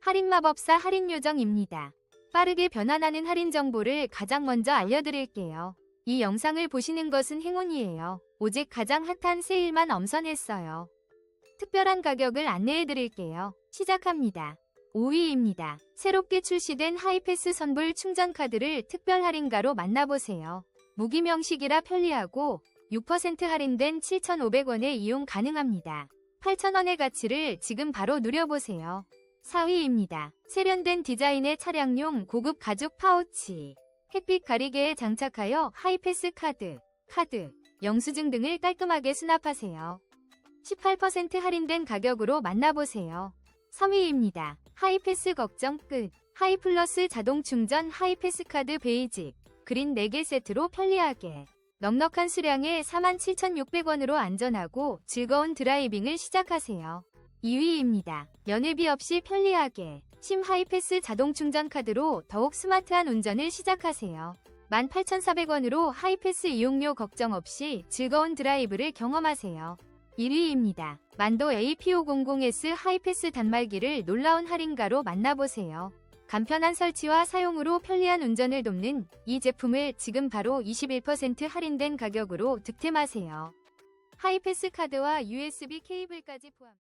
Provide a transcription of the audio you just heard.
할인마법사 할인요정입니다. 빠르게 변환하는 할인 정보를 가장 먼저 알려드릴게요. 이 영상을 보시는 것은 행운이에요. 오직 가장 핫한 세일만 엄선했어요. 특별한 가격을 안내해드릴게요. 시작합니다. 5위입니다. 새롭게 출시된 하이패스 선불 충전 카드를 특별 할인가로 만나보세요. 무기 명식이라 편리하고 6% 할인된 7,500원에 이용 가능합니다. 8,000원의 가치를 지금 바로 누려보세요. 4위입니다. 세련된 디자인의 차량용 고급 가죽 파우치. 햇빛 가리개에 장착하여 하이패스 카드, 카드, 영수증 등을 깔끔하게 수납하세요. 18% 할인된 가격으로 만나보세요. 3위입니다. 하이패스 걱정 끝. 하이플러스 자동 충전 하이패스 카드 베이직. 그린 4개 세트로 편리하게. 넉넉한 수량에 47,600원으로 안전하고 즐거운 드라이빙을 시작하세요. 2위입니다. 연회비 없이 편리하게. 심 하이패스 자동 충전 카드로 더욱 스마트한 운전을 시작하세요. 18,400원으로 하이패스 이용료 걱정 없이 즐거운 드라이브를 경험하세요. 1위입니다. 만도 AP500S 하이패스 단말기를 놀라운 할인가로 만나보세요. 간편한 설치와 사용으로 편리한 운전을 돕는 이 제품을 지금 바로 21% 할인된 가격으로 득템하세요. 하이패스 카드와 USB 케이블까지 포함.